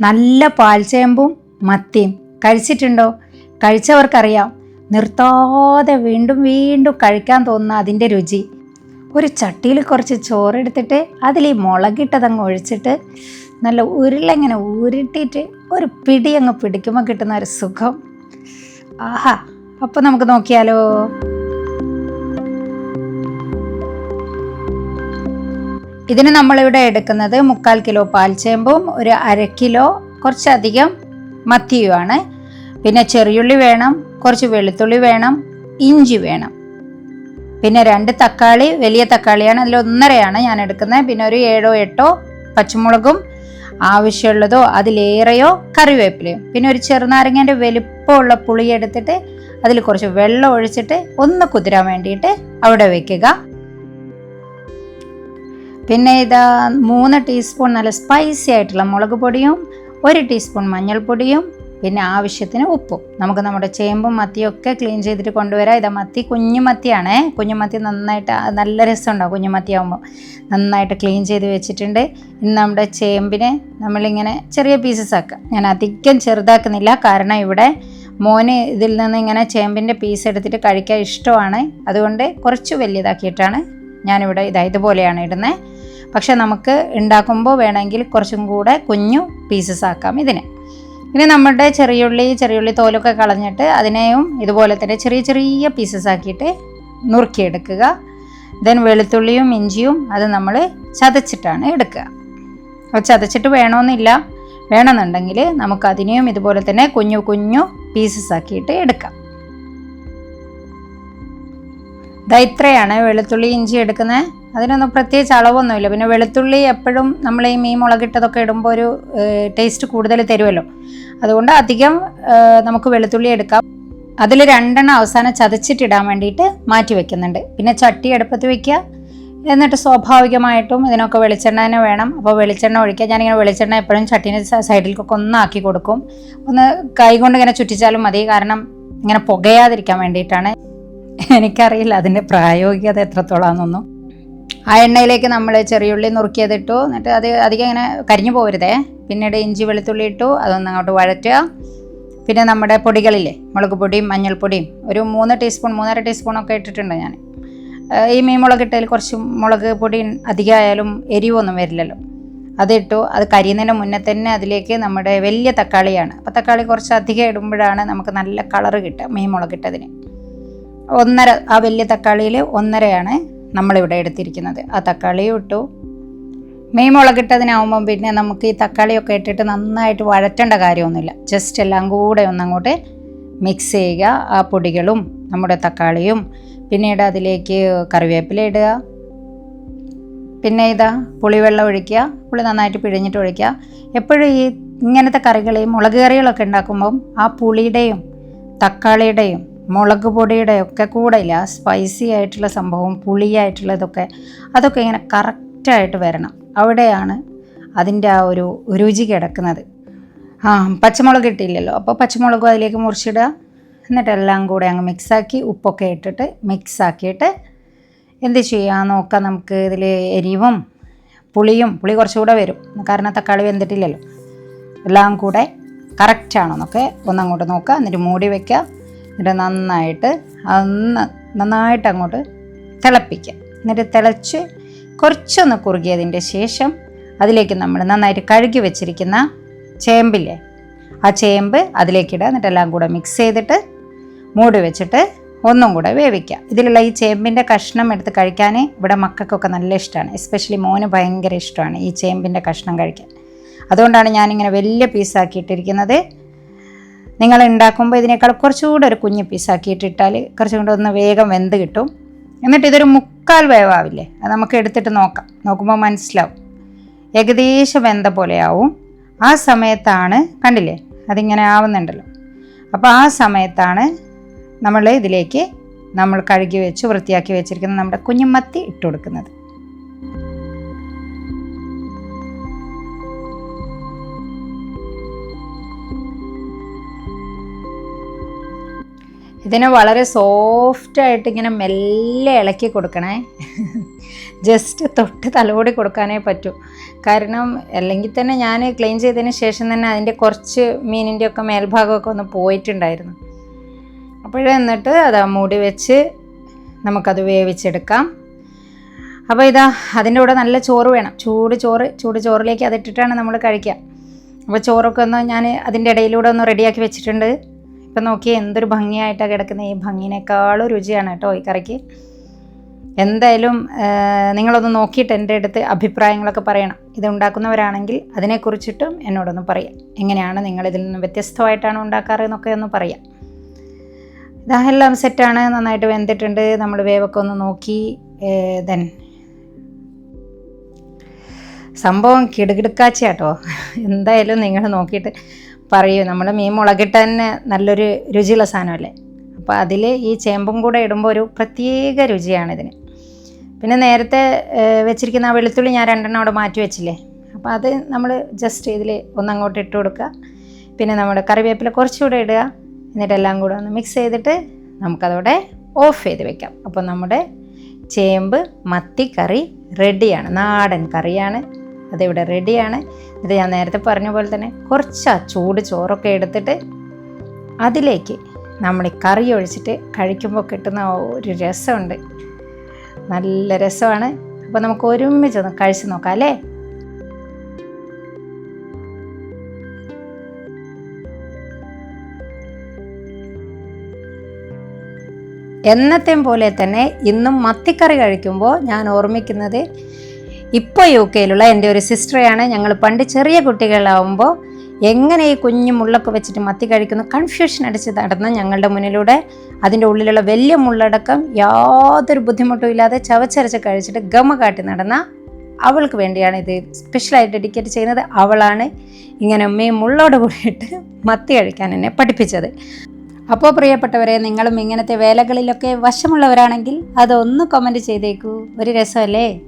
നല്ല പാൽച്ചേമ്പും മത്തിയും. കഴിച്ചിട്ടുണ്ടോ? കഴിച്ചവർക്കറിയാം. നിർത്താതെ വീണ്ടും വീണ്ടും കഴിക്കാൻ തോന്നുന്ന അതിന്റെ രുചി. ഒരു ചട്ടിയിൽ കുറച്ച് ചോറെടുത്തിട്ട് അതിൽ ഈ മുളകിട്ടതങ്ങ് ഒഴിച്ചിട്ട് നല്ല ഉരുളങ്ങനെ ഉരുട്ടിയിട്ട് ഒരു പിടി അങ്ങ് പിടിക്കുമ്പോൾ കിട്ടുന്ന ഒരു സുഖം. ആഹാ അപ്പോൾ നമുക്ക് നോക്കിയാലോ? ഇതിന് നമ്മളിവിടെ എടുക്കുന്നത് മുക്കാൽ കിലോ പാൽച്ചേമ്പും ഒരു അര കിലോ കുറച്ചധികം മത്തിയുമാണ്. പിന്നെ ചെറിയുള്ളി വേണം കുറച്ച് വെളുത്തുള്ളി വേണം ഇഞ്ചി വേണം. പിന്നെ രണ്ട് തക്കാളി വലിയ തക്കാളിയാണ് അതിൽ ഒന്നരയാണ് ഞാൻ എടുക്കുന്നത്. പിന്നെ ഒരു ഏഴോ എട്ടോ പച്ചമുളകും ആവശ്യമുള്ളതോ അതിലേറെയോ കറിവേപ്പിലയും. പിന്നെ ഒരു ചെറുനാരങ്ങേന്റെ വലിപ്പമുള്ള പുളി എടുത്തിട്ട് അതിൽ കുറച്ച് വെള്ളം ഒഴിച്ചിട്ട് ഒന്ന് കുതിരാൻ വേണ്ടിയിട്ട് അവിടെ വെക്കുക. പിന്നെ ഇതാ മൂന്ന് ടീസ്പൂൺ നല്ല സ്പൈസി ആയിട്ടുള്ള മുളക് പൊടിയും ഒരു ടീസ്പൂൺ മഞ്ഞൾപ്പൊടിയും പിന്നെ ആവശ്യത്തിന് ഉപ്പും. നമുക്ക് നമ്മുടെ ചേമ്പും മത്തിയും ഒക്കെ ക്ലീൻ ചെയ്തിട്ട് കൊണ്ടുവരാം. ഇതാ മത്തി കുഞ്ഞു മത്തിയാണേ. കുഞ്ഞു മത്തി നന്നായിട്ട് നല്ല രസമുണ്ടാവും കുഞ്ഞു മത്തി ആകുമ്പോൾ നന്നായിട്ട് ക്ലീൻ ചെയ്ത് വെച്ചിട്ടുണ്ട്. ഇന്ന് നമ്മുടെ ചേമ്പിനെ നമ്മളിങ്ങനെ ചെറിയ പീസസ് ആക്കുക ഞാൻ അധികം ചെറുതാക്കുന്നില്ല. കാരണം ഇവിടെ മോന് ഇതിൽ നിന്ന് ഇങ്ങനെ ചേമ്പിന്റെ പീസ് എടുത്തിട്ട് കഴിക്കാൻ ഇഷ്ടമാണ്. അതുകൊണ്ട് കുറച്ച് വലിയതാക്കിയിട്ടാണ് ഞാനിവിടെ ഇതാ ഇതുപോലെയാണ് ഇടുന്നത് പക്ഷെ നമുക്ക് ഉണ്ടാക്കുമ്പോൾ വേണമെങ്കിൽ കുറച്ചും കൂടെ കുഞ്ഞു പീസസ് ആക്കാം ഇതിനെ. ഇനി നമ്മുടെ ചെറിയുള്ളി ചെറിയുള്ളി തോലൊക്കെ കളഞ്ഞിട്ട് അതിനെയും ഇതുപോലെ തന്നെ ചെറിയ ചെറിയ പീസസ് ആക്കിയിട്ട് നുറുക്കിയെടുക്കുക. ദെൻ വെളുത്തുള്ളിയും ഇഞ്ചിയും അത് നമ്മൾ ചതച്ചിട്ടാണ് എടുക്കുക. അപ്പോൾ ചതച്ചിട്ട് വേണമെന്നില്ല. വേണമെന്നുണ്ടെങ്കിൽ നമുക്ക് അതിനെയും ഇതുപോലെ തന്നെ കുഞ്ഞു കുഞ്ഞു പീസസ് ആക്കിയിട്ട് എടുക്കാം. ദാ ഇത്രയാണ് വെളുത്തുള്ളി ഇഞ്ചി എടുക്കുന്നത്. അതിനൊന്നും പ്രത്യേകിച്ച് അളവൊന്നുമില്ല. പിന്നെ വെളുത്തുള്ളി എപ്പോഴും നമ്മൾ ഈ മീൻ മുളകിട്ടതൊക്കെ ഇടുമ്പോൾ ഒരു ടേസ്റ്റ് കൂടുതൽ തരുമല്ലോ. അതുകൊണ്ട് അധികം നമുക്ക് വെളുത്തുള്ളി എടുക്കാം. അതിൽ രണ്ടെണ്ണം അവസാനം ചതച്ചിട്ടിടാൻ വേണ്ടിയിട്ട് മാറ്റി വെക്കുന്നുണ്ട്. പിന്നെ ചട്ടി അടുപ്പത്ത് വെക്കുക. എന്നിട്ട് സ്വാഭാവികമായിട്ടും ഇതിനൊക്കെ വെളിച്ചെണ്ണ തന്നെ വേണം. അപ്പോൾ വെളിച്ചെണ്ണ ഒഴിക്കുക ഞാനിങ്ങനെ വെളിച്ചെണ്ണ എപ്പോഴും ചട്ടീന്റെ സൈഡിലേക്കൊക്കെ ഒന്ന് ആക്കി കൊടുക്കും. ഒന്ന് കൈ കൊണ്ട് ഇങ്ങനെ ചുറ്റിച്ചാലും മതി. കാരണം ഇങ്ങനെ പുകയാതിരിക്കാൻ വേണ്ടിയിട്ടാണ്. എനിക്കറിയില്ല. അതിന്റെ പ്രായോഗികത എത്രത്തോളാണെന്നൊന്നും ആ എണ്ണയിലേക്ക് നമ്മൾ ചെറിയുള്ളി നുറുക്കിയതിട്ടു. എന്നിട്ട് അത് അധികം ഇങ്ങനെ കരിഞ്ഞു പോരുതേ പിന്നീട് ഇഞ്ചി വെളുത്തുള്ളി ഇട്ടു. അതൊന്ന് അങ്ങോട്ട് വഴറ്റുക. പിന്നെ നമ്മുടെ പൊടികളില്ലേ മുളക് പൊടിയും മഞ്ഞൾപ്പൊടിയും. ഒരു മൂന്ന് ടീസ്പൂൺ മൂന്നര ടീസ്പൂണൊക്കെ ഇട്ടിട്ടുണ്ട് ഞാൻ ഈ മീൻ മുളക് ഇട്ടതിൽ കുറച്ച് മുളക് പൊടി അധികമായാലും എരിവൊന്നും വരില്ലല്ലോ. അതിട്ടു അത് കരിയുന്നതിന് മുന്നേ തന്നെ അതിലേക്ക് നമ്മുടെ വലിയ തക്കാളിയാണ്. അപ്പോൾ തക്കാളി കുറച്ച് അധികം ഇടുമ്പോഴാണ് നമുക്ക് നല്ല കളറ് കിട്ടുക മീൻ മുളക് ഇട്ടതിന്. ഒന്നര ആ വലിയ തക്കാളിയിൽ ഒന്നരയാണ് നമ്മളിവിടെ എടുത്തിരിക്കുന്നത്. ആ തക്കാളിയും ഇട്ടു. മീൻ മുളകിട്ടതിനാവുമ്പം പിന്നെ നമുക്ക് ഈ തക്കാളിയൊക്കെ ഇട്ടിട്ട് നന്നായിട്ട് വഴറ്റേണ്ട കാര്യമൊന്നുമില്ല. ജസ്റ്റ് എല്ലാം കൂടെ ഒന്നങ്ങോട്ട് മിക്സ് ചെയ്യുക. ആ പൊടികളും നമ്മുടെ തക്കാളിയും പിന്നീട് അതിലേക്ക് കറിവേപ്പില ഇടുക. പിന്നെ ഇതാ പുളിവെള്ളം ഒഴിക്കുക. പുളി നന്നായിട്ട് പിഴിഞ്ഞിട്ട് ഒഴിക്കുക. എപ്പോഴും ഈ ഇങ്ങനത്തെ കറികളെയും മുളക് കറികളൊക്കെ ഉണ്ടാക്കുമ്പം ആ പുളിയുടെയും തക്കാളിയുടെയും മുളക് പൊടിയുടെ ഒക്കെ കൂടെ ഇല്ല സ്പൈസി ആയിട്ടുള്ള സംഭവം പുളിയായിട്ടുള്ളതൊക്കെ അതൊക്കെ ഇങ്ങനെ കറക്റ്റായിട്ട് വരണം. അവിടെയാണ് അതിന്റെ ആ ഒരു രുചി കിടക്കുന്നത്. ആ പച്ചമുളക് ഇട്ടില്ലല്ലോ. അപ്പോൾ പച്ചമുളകും അതിലേക്ക് മുറിച്ചിടുക. എന്നിട്ട് എല്ലാം കൂടെ അങ്ങ് മിക്സാക്കി ഉപ്പൊക്കെ ഇട്ടിട്ട് മിക്സാക്കിയിട്ട് എന്ത് ചെയ്യുക? നോക്കാം നമുക്ക് ഇതിൽ എരിവും പുളിയും പുളി കുറച്ചുകൂടെ വരും. കാരണം തക്കാളി വെന്തിട്ടില്ലല്ലോ. എല്ലാം കൂടെ കറക്റ്റാണോന്നൊക്കെ ഒന്നങ്ങോട്ട് നോക്കുക. എന്നിട്ട് മൂടി വെക്കുക. എന്നിട്ട് നന്നായിട്ട് അന്ന് നന്നായിട്ട് അങ്ങോട്ട് തിളപ്പിക്കുക. എന്നിട്ട് തിളച്ച് കുറച്ചൊന്ന് കുറുകിയതിന്റെ ശേഷം അതിലേക്ക് നമ്മൾ നന്നായിട്ട് കഴുകി വെച്ചിരിക്കുന്ന ചേമ്പില്ലേ ആ ചേമ്പ് അതിലേക്കിടുക എന്നിട്ട് എല്ലാം കൂടെ മിക്സ് ചെയ്തിട്ട് മൂടി വെച്ചിട്ട് ഒന്നും കൂടെ വേവിക്കുക. ഇതിലുള്ള ഈ ചേമ്പിന്റെ കഷ്ണം എടുത്ത് കഴിക്കാൻ ഇവിടെ മക്കൾക്കൊക്കെ നല്ല ഇഷ്ടമാണ്. എസ്പെഷ്യലി മോന് ഭയങ്കര ഇഷ്ടമാണ് ഈ ചേമ്പിന്റെ കഷ്ണം കഴിക്കാൻ. അതുകൊണ്ടാണ് ഞാനിങ്ങനെ വലിയ പീസാക്കിയിട്ടിരിക്കുന്നത് നിങ്ങൾ ഉണ്ടാക്കുമ്പോൾ ഇതിനേക്കാൾ കുറച്ചുകൂടെ ഒരു കുഞ്ഞ് പീസാക്കിയിട്ടിട്ടാൽ കുറച്ചും കൂടെ ഒന്ന് വേഗം വെന്ത് കിട്ടും. എന്നിട്ട് ഇതൊരു മുക്കാൽ വേവാവില്ലേ? അത് നമുക്ക് എടുത്തിട്ട് നോക്കാം. നോക്കുമ്പോൾ മനസ്സിലാവും. ഏകദേശം വെന്ത പോലെയാവും. ആ സമയത്താണ് കണ്ടില്ലേ? അതിങ്ങനെ ആവുന്നുണ്ടല്ലോ. അപ്പോൾ ആ സമയത്താണ് നമ്മൾ ഇതിലേക്ക് നമ്മൾ കഴുകി വെച്ച് വൃത്തിയാക്കി വെച്ചിരിക്കുന്ന നമ്മുടെ കുഞ്ഞുമത്തി ഇട്ട് കൊടുക്കുന്നത്. ഇതിനെ വളരെ സോഫ്റ്റായിട്ട് ഇങ്ങനെ മെല്ലെ ഇളക്കി കൊടുക്കണേ. ജസ്റ്റ് തൊട്ട് തലോടി കൊടുക്കാനേ പറ്റൂ. കാരണം അല്ലെങ്കിൽ തന്നെ ഞാൻ ക്ലീൻ ചെയ്തതിന് ശേഷം തന്നെ അതിന്റെ കുറച്ച് മീനിന്റെ ഒക്കെ മേൽഭാഗമൊക്കെ ഒന്ന് പോയിട്ടുണ്ടായിരുന്നു. അപ്പോഴേ എന്നിട്ട് അത് മൂടി വെച്ച് നമുക്കത് വേവിച്ചെടുക്കാം. അപ്പോൾ ഇതാ അതിന്റെ കൂടെ നല്ല ചോറ് വേണം. ചൂട് ചോറ് ചൂട് ചോറിലേക്ക് അതിട്ടിട്ടാണ് നമ്മൾ കഴിക്കുക. അപ്പോൾ ചോറൊക്കെ ഒന്ന് ഞാൻ അതിന്റെ ഇടയിലൂടെ ഒന്ന് റെഡിയാക്കി വെച്ചിട്ടുണ്ട്. ഇപ്പം നോക്കി എന്തൊരു ഭംഗിയായിട്ടാണ് കിടക്കുന്നത് ഈ ഭംഗിനേക്കാളും രുചിയാണ് കേട്ടോ ഈ കറിക്ക്. എന്തായാലും നിങ്ങളൊന്ന് നോക്കിയിട്ട് എന്റെ അടുത്ത് അഭിപ്രായങ്ങളൊക്കെ പറയണം. ഇത് ഉണ്ടാക്കുന്നവരാണെങ്കിൽ അതിനെക്കുറിച്ചിട്ടും എന്നോടൊന്ന് പറയാം. എങ്ങനെയാണ് നിങ്ങൾ ഇതിൽ നിന്ന് വ്യത്യസ്തമായിട്ടാണ് ഉണ്ടാക്കാറ് എന്നൊക്കെ ഒന്ന് പറയാം. ഇതാ എല്ലാം സെറ്റാണ് നന്നായിട്ട് വെന്തിട്ടുണ്ട്. നമ്മൾ വേവൊക്കെ ഒന്ന് നോക്കി ദെൻ. സംഭവം കിടുകിടുക്കാച്ചാട്ടോ എന്തായാലും നിങ്ങൾ നോക്കിയിട്ട് പറയൂ നമ്മൾ മീൻ മുളകിട്ട് തന്നെ നല്ലൊരു രുചിയുള്ള സാധനമല്ലേ? അപ്പോൾ അതിൽ ഈ ചേമ്പും കൂടെ ഇടുമ്പോൾ ഒരു പ്രത്യേക രുചിയാണ് ഇതിന്. പിന്നെ നേരത്തെ വെച്ചിരിക്കുന്ന ആ വെളുത്തുള്ളി ഞാൻ രണ്ടെണ്ണം അവിടെ മാറ്റി വെച്ചില്ലേ? അപ്പോൾ അത് നമ്മൾ ജസ്റ്റ് ഇതിൽ ഒന്നങ്ങോട്ട് ഇട്ട് കൊടുക്കുക. പിന്നെ നമ്മുടെ കറിവേപ്പില കുറച്ചുകൂടെ ഇടുക. എന്നിട്ട് എല്ലാം കൂടെ ഒന്ന് മിക്സ് ചെയ്തിട്ട് നമുക്കതോടെ ഓഫ് ചെയ്ത് വെക്കാം. അപ്പോൾ നമ്മുടെ ചേമ്പ് മത്തി കറി റെഡിയാണ് നാടൻ കറിയാണ്. അതിവിടെ റെഡിയാണ്. ഇത് ഞാൻ നേരത്തെ പറഞ്ഞ പോലെ തന്നെ കുറച്ച് ആ ചൂട് ചോറൊക്കെ എടുത്തിട്ട് അതിലേക്ക് നമ്മൾ ഈ കറി ഒഴിച്ചിട്ട് കഴിക്കുമ്പോൾ കിട്ടുന്ന ഒരു രസമുണ്ട്. നല്ല രസമാണ്. അപ്പോൾ നമുക്ക് ഒരുമിച്ചൊന്ന് കഴിച്ച് നോക്കാം അല്ലേ? എന്നത്തെയും പോലെ തന്നെ ഇന്നും മത്തിക്കറി കഴിക്കുമ്പോൾ ഞാൻ ഓർമ്മിക്കുന്നത് ഇപ്പോൾ യു കെയിലുള്ള എന്റെ ഒരു സിസ്റ്ററെയാണ്. ഞങ്ങൾ പണ്ട് ചെറിയ കുട്ടികളാവുമ്പോൾ എങ്ങനെ ഈ കുഞ്ഞു മുള്ളൊക്കെ വെച്ചിട്ട് മത്തി കഴിക്കുന്നു കൺഫ്യൂഷൻ അടിച്ച് നടന്ന് ഞങ്ങളുടെ മുന്നിലൂടെ അതിന്റെ ഉള്ളിലുള്ള വലിയ മുള്ളടക്കം യാതൊരു ബുദ്ധിമുട്ടും ഇല്ലാതെ ചവച്ചരച്ച് കഴിച്ചിട്ട് ഗമ കാട്ടി നടന്ന അവൾക്ക് വേണ്ടിയാണ് ഇത് സ്പെഷ്യലായിട്ട് ഡെഡിക്കേറ്റ് ചെയ്യുന്നത്. അവളാണ് ഇങ്ങനെ മീൻ മുള്ളോട് കൂടിയിട്ട് മത്തി കഴിക്കാൻ എന്നെ പഠിപ്പിച്ചത്. അപ്പോൾ പ്രിയപ്പെട്ടവരെ നിങ്ങളും ഇങ്ങനത്തെ വേലകളിലൊക്കെ വശമുള്ളവരാണെങ്കിൽ അതൊന്ന് കമന്റ് ചെയ്തേക്കൂ. ഒരു രസമല്ലേ?